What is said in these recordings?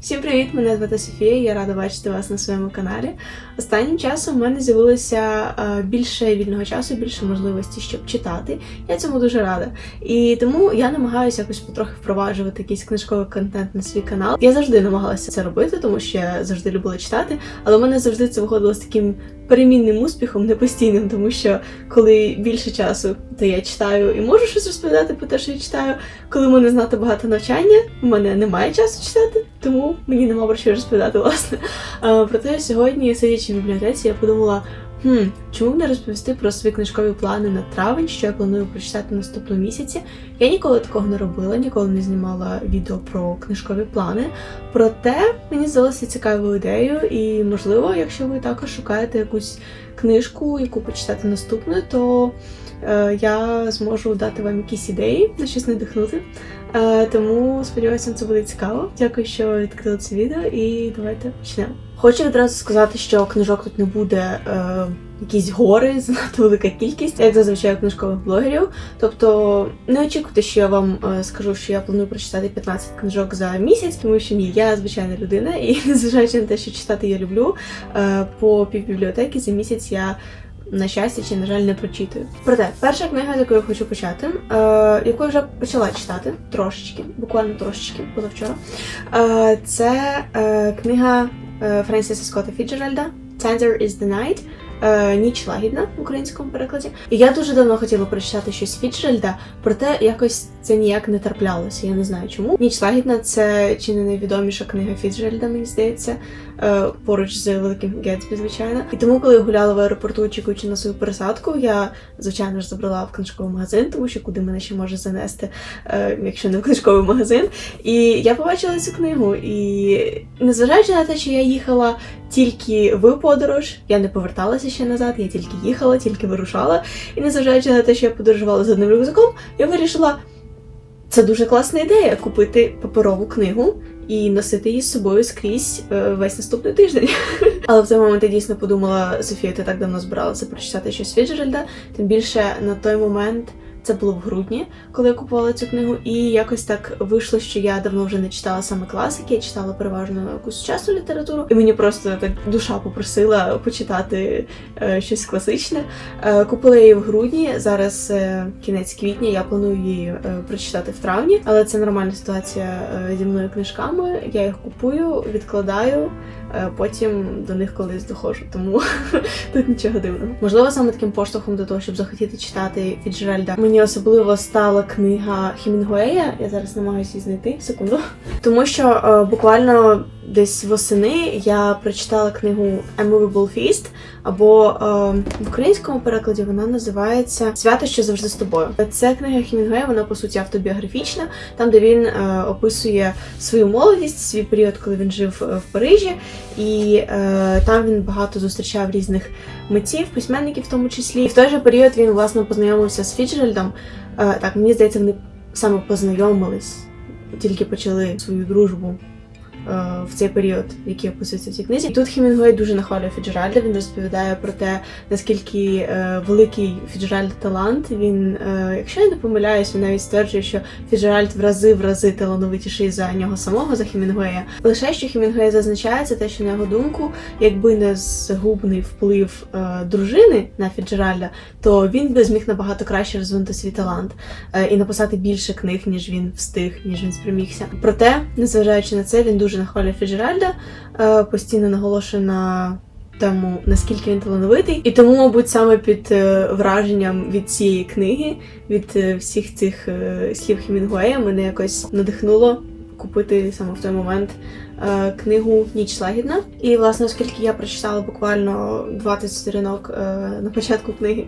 Всім привіт! Мене звати Софія. Я рада бачити вас на своєму каналі. Останнім часом в мене з'явилося е, більше вільного часу, більше можливості, щоб читати. Я цьому дуже рада. І тому я намагаюся якось потрохи впроваджувати якийсь книжковий контент на свій канал. Я завжди намагалася це робити, тому що я завжди любила читати, але в мене завжди це виходило з таким перемінним успіхом, не постійним, тому що коли більше часу, то я читаю і можу щось розповідати про те, що я читаю. Коли в мене знато багато навчання, в мене немає часу читати, тому мені нема про що розповідати, власне. А, проте сьогодні, сидячи в бібліотеці, я подумала. Хм, чому б не розповісти про свої книжкові плани на травень, що я планую прочитати наступному місяці? Я ніколи такого не робила, ніколи не знімала відео про книжкові плани. Проте мені здалося цікавою ідеєю, і можливо, якщо ви також шукаєте якусь книжку, яку почитати наступною, то е, я зможу дати вам якісь ідеї на щось надихнути. Е, тому сподіваюся, це буде цікаво. Дякую, що відкрили це відео, і давайте почнемо. Хочу відразу сказати, що книжок тут не буде е, якісь гори, занадто велика кількість, як зазвичай у книжкових блогерів. Тобто не очікуйте, що я вам е, скажу, що я планую прочитати 15 книжок за місяць, тому що ні, я звичайна людина, і незважаючи на те, що читати я люблю, е, по півбібліотеки за місяць я. На щастя, чи, на жаль, не прочитую. Проте, перша книга, з якої я хочу почати, е, яку я вже почала читати трошечки, буквально трошечки, позавчора. Е, це е, книга е, Френсіса Скотта Фіджеральда Tender is the Night. Е, Ніч лагідна в українському перекладі. І я дуже давно хотіла прочитати щось Фіджеральда, проте якось це ніяк не траплялося. Я не знаю чому. Ніч лагідна це чи не найвідоміша книга Фіджеральда, мені здається, е, поруч з Великим Гетсбі, звичайно. І тому, коли я гуляла в аеропорту, очікуючи на свою пересадку, я звичайно ж забрала в книжковий магазин, тому що куди мене ще може занести, е, якщо не в книжковий магазин. І я побачила цю книгу. І незважаючи на те, що я їхала тільки в подорож, я не поверталася ще назад, я тільки їхала, тільки вирушала. І незважаючи на те, що я подорожувала з одним рюкзаком, я вирішила. Це дуже класна ідея купити паперову книгу і носити її з собою скрізь е, весь наступний тиждень. Але в той момент я дійсно подумала, Софія, ти так давно збиралася прочитати щось Фіджеральда. Тим більше на той момент це було в грудні, коли я купувала цю книгу, і якось так вийшло, що я давно вже не читала саме класики, я читала переважно якусь сучасну літературу, і мені просто так душа попросила почитати е, щось класичне. Е, купила її в грудні. Зараз е, кінець квітня. Я планую її е, прочитати в травні, але це нормальна ситуація е, зі мною книжками. Я їх купую, відкладаю. е, Потім до них колись доходжу, тому тут нічого дивного. Можливо, саме таким поштовхом до того, щоб захотіти читати Фіджеральда, мені особливо стала книга Хімінгуея. Я зараз намагаюся її знайти секунду. Тому що е, буквально десь восени я прочитала книгу A Movable Feast, або е, в українському перекладі вона називається Свято, що завжди з тобою. Це книга Хімінгуея, вона по суті автобіографічна, там де він е, описує свою молодість, свій період, коли він жив е, в Парижі, і е, там він багато зустрічав різних митців, письменників в тому числі. І в той же період він власне познайомився з Фіджеральдом. Е, так, мені здається, вони саме познайомились, тільки почали свою дружбу. Е, В цей період, який описується в цій книзі, і тут Хемінгуей дуже нахвалює Фіджеральда. Він розповідає про те, наскільки е, великий Фіджеральд талант. Він, е, якщо я не помиляюсь, він навіть стверджує, що Фіджеральд в рази в рази талановитіший за нього самого, за Хемінгуея. Лише що Хемінгуей зазначає, це те, що на його думку, якби не згубний вплив дружини на Фіджеральда, то він би зміг набагато краще розвинути свій талант і написати більше книг, ніж він встиг, ніж він спромігся. Проте, незважаючи на це, він дуже нахвалює Фіджеральда, е, постійно наголошує на тему, наскільки він талановитий, і тому, мабуть, саме під е, враженням від цієї книги, від е, всіх цих слів Хемінгуея, мене якось надихнуло купити саме в той момент книгу Ніч лагідна. І, власне, оскільки я прочитала буквально 20 сторінок е, на початку книги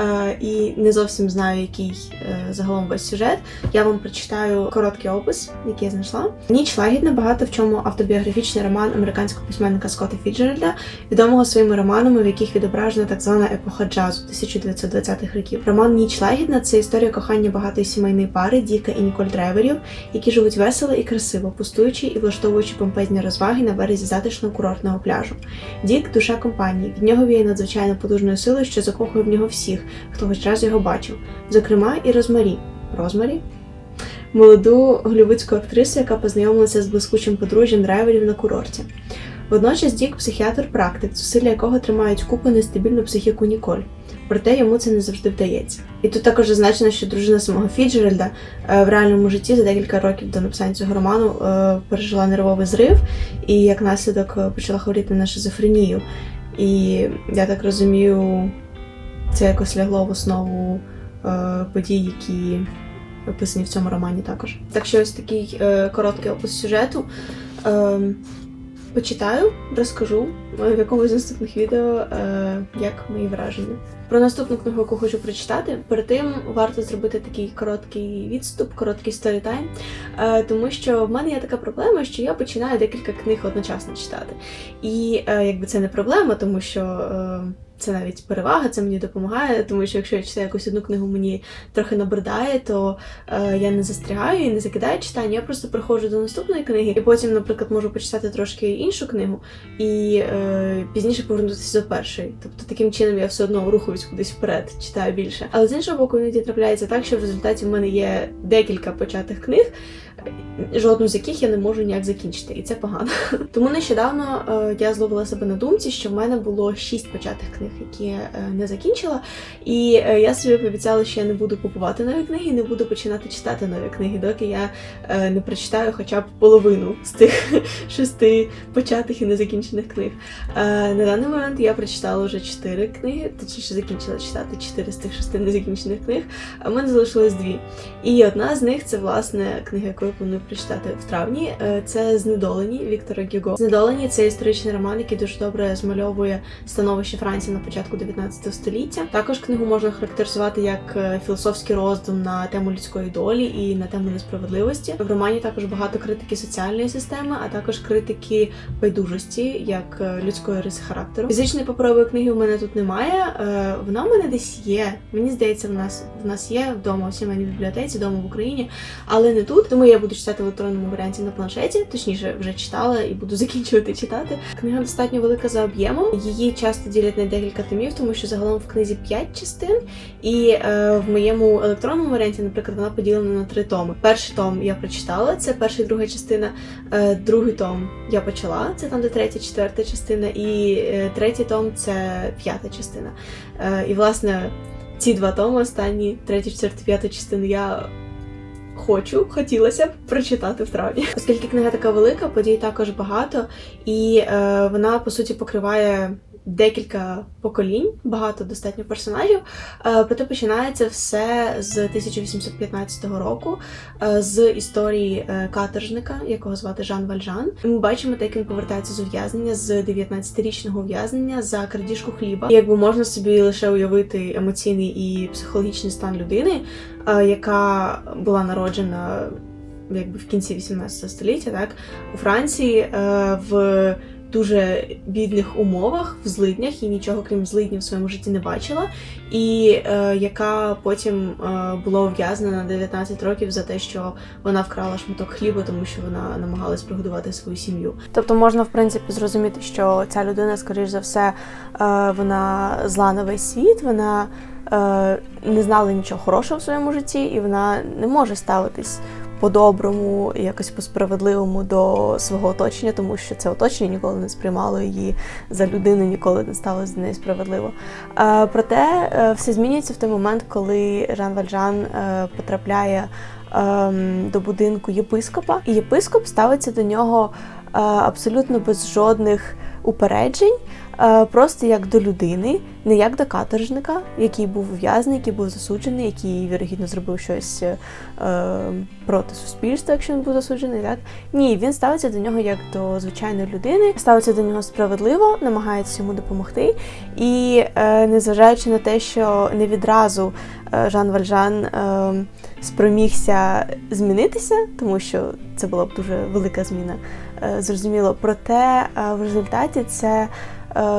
е, і не зовсім знаю, який е, загалом весь сюжет, я вам прочитаю короткий опис, який я знайшла. Ніч лагідна багато в чому автобіографічний роман американського письменника Скотта Фіджеральда, відомого своїми романами, в яких відображена так звана епоха джазу 1920-х років. Роман Ніч лагідна це історія кохання багатої сімейної пари Діка і Ніколь Драйверів, які живуть весело і красиво, пустуючи і влаштовуючи помпезні розваги на березі затишного курортного пляжу. Дік душа компанії. Від нього віє надзвичайно потужною силою, що закохує в нього всіх, хто хоч раз його бачив, зокрема і Розмарі. Розмарі? молоду голівудську актрису, яка познайомилася з блискучим подружжям драйверів на курорті. Водночас Дік психіатр-практик, зусилля якого тримають купи нестабільну психіку Ніколь. Проте йому це не завжди вдається. І тут також зазначено, що дружина самого Фіджеральда е, в реальному житті за декілька років до написання цього роману е, пережила нервовий зрив і як наслідок е, почала хворіти на шизофренію. І я так розумію, це якось лягло в основу подій, які описані в цьому романі також. Так що ось такий короткий опис сюжету. Е, почитаю, розкажу в якомусь з наступних відео, як мої враження. Про наступну книгу, яку хочу прочитати, перед тим варто зробити такий короткий відступ, короткий сторітайм, е, тому що в мене є така проблема, що я починаю декілька книг одночасно читати. І е, якби це не проблема, тому що. Е, це навіть перевага, це мені допомагає, тому що якщо я читаю якусь одну книгу, мені трохи набридає, то е, я не застрягаю і не закидаю читання. Я просто приходжу до наступної книги, і потім, наприклад, можу почитати трошки іншу книгу і е, пізніше повернутися до першої. Тобто таким чином я все одно рухаюсь кудись вперед, читаю більше. Але з іншого боку, іноді трапляється так, що в результаті в мене є декілька початих книг. Жодну з яких я не можу ніяк закінчити, і це погано. Тому нещодавно е, я зловила себе на думці, що в мене було шість початих книг, які я е, не закінчила. І е, я собі пообіцяла, що я не буду купувати нові книги, не буду починати читати нові книги, доки я не прочитаю хоча б половину з тих шести початих і незакінчених книг. На даний момент я прочитала вже чотири книги, точніше закінчила читати чотири з тих шести незакінчених книг. А в мене залишилось дві. І одна з них це власне книга, яку планую прочитати в травні. Е, Це Знедолені Віктора Гюго. Знедолені це історичний роман, який дуже добре змальовує становище Франції на початку 19 століття. Також книгу можна характеризувати як е, філософський роздум на тему людської долі і на тему несправедливості. В романі також багато критики соціальної системи, а також критики байдужості як е, людської риси характеру. Фізичної паперової книги в мене тут немає. Вона в мене десь є. Мені здається, в нас в нас є вдома у сімейній бібліотеці, вдома в Україні, але не тут. Тому я буду читати в електронному варіанті на планшеті. Точніше, вже читала і буду закінчувати читати. Книга достатньо велика за об'ємом. Її часто ділять на декілька томів, тому що загалом в книзі 5 частин. І е, в моєму електронному варіанті, наприклад, вона поділена на три томи. Перший том я прочитала, це перша і друга частина. Е, другий том я почала, це там, де третя, четверта частина, і е, третій том це п'ята частина. Е, і власне ці два томи, останні, третя, четверта, п'ята частина, я хочу, хотілося б прочитати в травні. Оскільки книга така велика, подій також багато, і е, вона по суті покриває. Декілька поколінь, багато достатньо персонажів. Е, Проте починається все з 1815 року, е, з історії е, каторжника, якого звати Жан Вальжан. Ми бачимо, як він повертається з ув'язнення з 19-річного ув'язнення за крадіжку хліба. Якби можна собі лише уявити емоційний і психологічний стан людини, яка була народжена якби в кінці 18 століття, так у Франції в дуже бідних умовах, в злиднях і нічого крім злиднів в своєму житті не бачила, і е, яка потім е, була ув'язнена на 19 років за те, що вона вкрала шматок хліба, тому що вона намагалась прогодувати свою сім'ю. Тобто можна в принципі зрозуміти, що ця людина, скоріш за все, е, вона зла на весь світ, вона е, не знала нічого хорошого в своєму житті, і вона не може ставитись по-доброму, якось по-справедливому до свого оточення, тому що це оточення ніколи не сприймало її за людину, ніколи не ставилось до неї справедливо. Е, проте е, все змінюється в той момент, коли Жан Вальжан е, потрапляє ем, до будинку єпископа, і єпископ ставиться до нього абсолютно без жодних упереджень. Е, Просто як до людини, не як до каторжника, який був ув'язаний, який був засуджений, який вірогідно зробив щось е, проти суспільства, якщо він був засуджений. Так ні, він ставиться до нього як до звичайної людини, ставиться до нього справедливо, намагається йому допомогти. І е, незважаючи на те, що не відразу е, Жан Вальжан е, спромігся змінитися, тому що це була б дуже велика зміна. е, Зрозуміло, проте е, в результаті це е,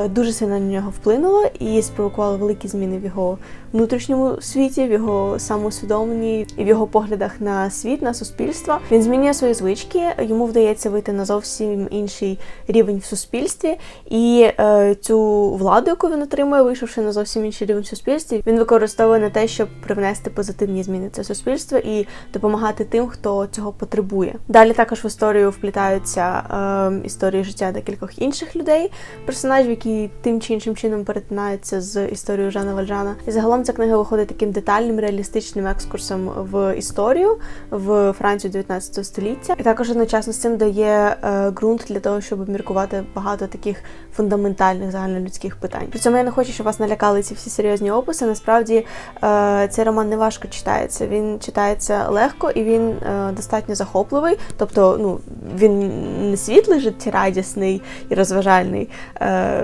дуже сильно на нього вплинуло і спровокувало великі зміни в його внутрішньому світі, в його самоусвідомленні і в його поглядах на світ, на суспільство. Він змінює свої звички, йому вдається вийти на зовсім інший рівень в суспільстві, і е, цю владу, яку він отримує, вийшовши на зовсім інший рівень в суспільстві, він використовує на те, щоб привнести позитивні зміни в це суспільство і допомагати тим, хто цього потребує. Далі також в історію вплітаються е, історії життя декількох інших людей, персонажів, які тим чи іншим чином перетинаються з історією Жана Вальжана. І загалом ця книга виходить таким детальним реалістичним екскурсом в історію в Францію 19 століття, і також одночасно з цим дає е, ґрунт для того, щоб обміркувати багато таких фундаментальних загальнолюдських питань. При цьому я не хочу, щоб вас налякали ці всі серйозні описи. Насправді е, цей роман не важко читається. Він читається легко і він е, достатньо захопливий. Тобто, ну він не світлий, життєрадісний і розважальний,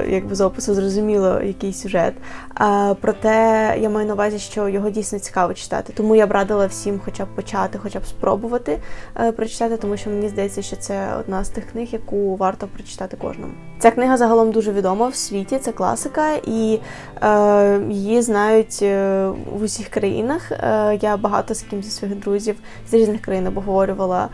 якби з опису зрозуміло, який сюжет. А проте я маю на увазі, що його дійсно цікаво читати. Тому я б радила всім, хоча б почати, хоча б спробувати е, прочитати, тому що мені здається, що це одна з тих книг, яку варто прочитати кожному. Ця книга загалом дуже відома в світі, це класика, і е, її знають е, в усіх країнах. Е, я багато з ким зі своїх друзів з різних країн обговорювала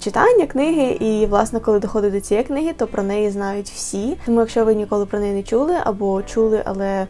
читання книги, і, власне, коли доходить до цієї книги, то про неї знають всі. Тому, якщо ви ніколи про неї не чули або чули, але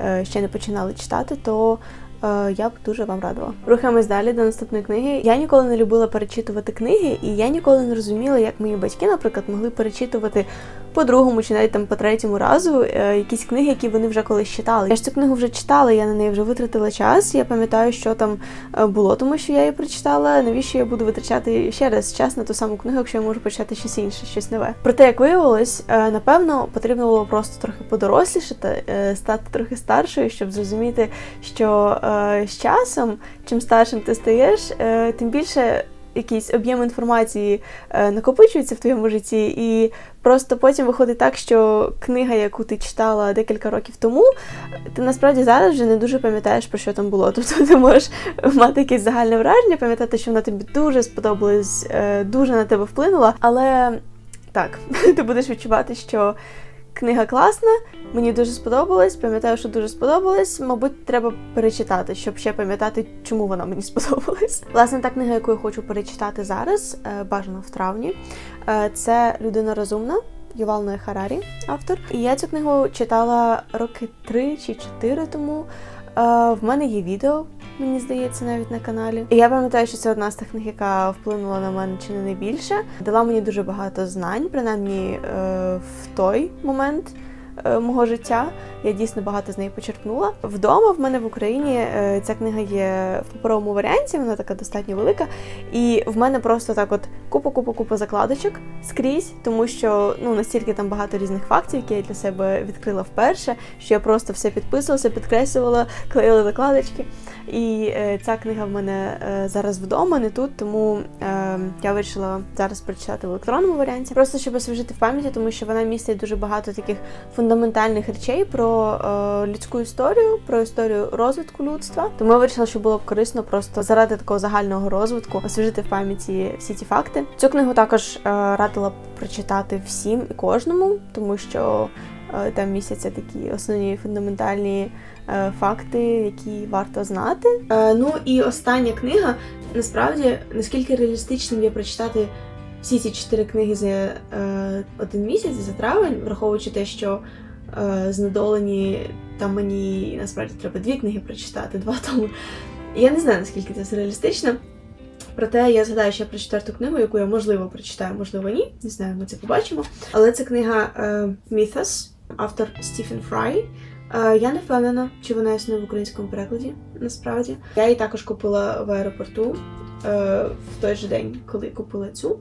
е, ще не починали читати, то е, я б дуже вам радила. Рухаємось далі до наступної книги. Я ніколи не любила перечитувати книги, і я ніколи не розуміла, як мої батьки, наприклад, могли перечитувати по другому чи навіть там по третьому разу е, якісь книги, які вони вже колись читали. Я ж цю книгу вже читала, я на неї вже витратила час. Я пам'ятаю, що там е, було, тому що я її прочитала. Навіщо я буду витрачати ще раз час на ту саму книгу, якщо я можу почитати щось інше, щось нове. Проте, як виявилось, е, напевно, потрібно було просто трохи подорослішати, стати трохи старшою, щоб зрозуміти, що з часом, чим старшим ти стаєш, тим більше. Якийсь об'єм інформації е, накопичується в твоєму житті, і просто потім виходить так, що книга, яку ти читала декілька років тому, ти насправді зараз вже не дуже пам'ятаєш, про що там було. Тобто ти можеш мати якесь загальне враження, пам'ятати, що вона тобі дуже сподобалась, е, дуже на тебе вплинула, але так, ти будеш відчувати, що книга класна, мені дуже сподобалась, пам'ятаю, що дуже сподобалась. Мабуть, треба перечитати, щоб ще пам'ятати, чому вона мені сподобалась. Власне, та книга, яку я хочу перечитати зараз, е, бажано в травні, е, це Людина розумна. Ювал Ноє Харарі, автор. І я цю книгу читала роки три чи чотири тому. Е, В мене є відео, мені здається, навіть на каналі. І я пам'ятаю, що це одна з тих яка вплинула на мене чи не найбільше. Дала мені дуже багато знань, принаймні е, в той момент. Е, Мого життя я дійсно багато з неї почерпнула. Вдома в мене в Україні е, ця книга є в паперовому варіанті, вона така достатньо велика. І в мене просто так от купа купа купа закладочок скрізь, тому що ну настільки там багато різних фактів, які я для себе відкрила вперше, що я просто все підписувалася, підкреслювала, клеїла закладочки. І е, ця книга в мене зараз вдома, не тут, тому я вирішила зараз прочитати в електронному варіанті, просто щоб освіжити в пам'яті, тому що вона містить дуже багато таких фундаментальних речей про е, людську історію, про історію розвитку людства. Тому я вирішила, що було б корисно просто заради такого загального розвитку освіжити в пам'яті всі ці факти. Цю книгу також е, радила б прочитати всім і кожному, тому що е, там містяться такі основні фундаментальні е, факти, які варто знати. Е, ну і остання книга насправді наскільки реалістичним є прочитати всі ці чотири книги за е, один місяць, за травень, враховуючи те, що е, знедолені там мені насправді треба дві книги прочитати, два тому. Я не знаю, наскільки це реалістично. Проте я згадаю ще про четверту книгу, яку я можливо прочитаю, можливо, ні. Не знаю, ми це побачимо. Але це книга е, автор Стіфен Фрай. Е, я не впевнена, чи вона існує в українському перекладі, насправді. Я її також купила в аеропорту в той же день, коли купила цю.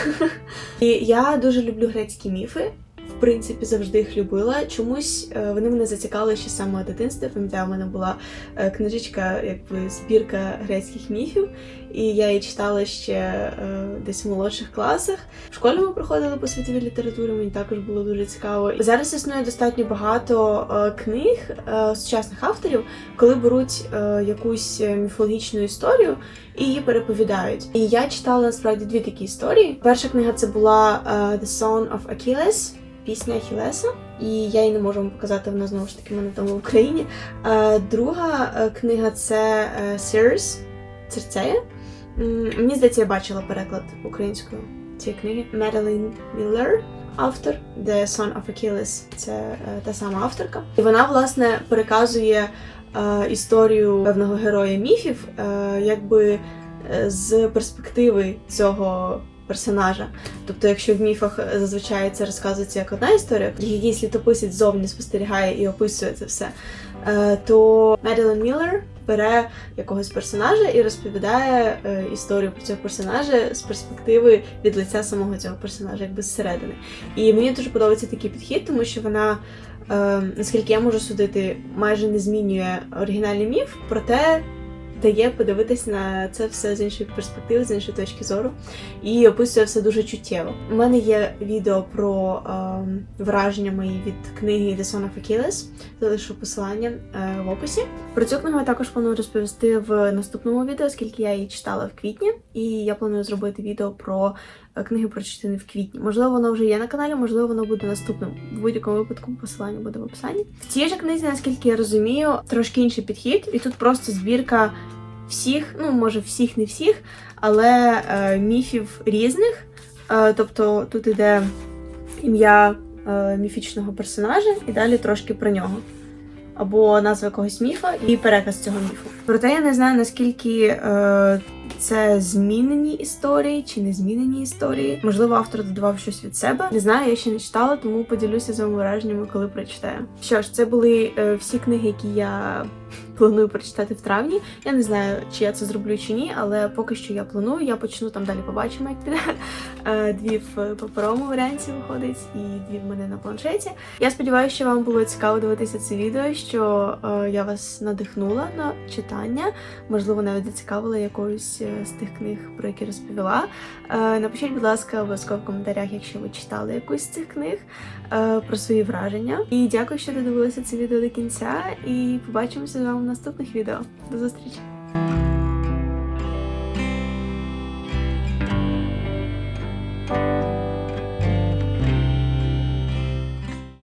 І я дуже люблю грецькі міфи. Принципі, завжди їх любила. Чомусь е, вони мене зацікавили ще самого дитинства. Пам'ятаю, у мене була е, книжечка, якби збірка грецьких міфів, і я її читала ще е, десь в молодших класах. В школі ми проходили по світовій літературі, мені також було дуже цікаво. Зараз існує достатньо багато книг сучасних авторів, коли беруть якусь міфологічну історію і її переповідають. І я читала насправді дві такі історії. Перша книга це була The Song of Achilles. Пісня Ахілеса, і я її не можу вам показати, вона знову ж таки мене вдома в Україні. Друга е, книга це е, Sears, Церцея. Мені здається, я бачила переклад українською цієї книги. Меделін Міллер, автор, The Son of Achilles, це е, та сама авторка. І вона, власне, переказує історію певного героя міфів, якби з перспективи цього персонажа. Тобто, якщо в міфах е, зазвичай це розказується як одна історія, якийсь літописець зовні спостерігає і описує це все, е, то Меделін Міллер бере якогось персонажа і розповідає е, історію про цього персонажа з перспективи від лиця самого цього персонажа, якби зсередини. І мені дуже подобається такий підхід, тому що вона, е, наскільки я можу судити, майже не змінює оригінальний міф, проте дає подивитись на це все з іншої перспективи, з іншої точки зору, і описує все дуже чуттєво. У мене є відео про е, враження мої від книги The Son of Achilles, залишу посилання е, в описі. Про цю книгу я також планую розповісти в наступному відео, оскільки я її читала в квітні, і я планую зробити відео про книги прочитані в квітні. Можливо, воно вже є на каналі, можливо, воно буде наступним. В будь-якому випадку посилання буде в описанні. В цій же книзі, наскільки я розумію, трошки інший підхід, і тут просто збірка всіх, ну може всіх, не всіх, але е, міфів різних. Е, тобто тут іде ім'я е, міфічного персонажа, і далі трошки про нього. Або назва якогось міфа і переказ цього міфу. Проте я не знаю наскільки е, це змінені історії чи не змінені історії. Можливо, автор додавав щось від себе. Не знаю, я ще не читала, тому поділюся з вами враженнями, коли прочитаю. Що ж, це були е, всі книги, які я планую прочитати в травні. Я не знаю, чи я це зроблю чи ні, але поки що я планую. Я почну там далі побачимо, як піде. Е, Дві в паперовому варіанті виходить, і дві в мене на планшеті. Я сподіваюся, що вам було цікаво дивитися це відео, що е, я вас надихнула на читання, можливо, навіть зацікавила якоюсь е, з тих книг, про які розповіла. Напишіть, будь ласка, обов'язково в коментарях, якщо ви читали якусь з цих книг, про свої враження. І дякую, що додивилися це відео до кінця. І побачимося з вами наступних відео. До зустрічі!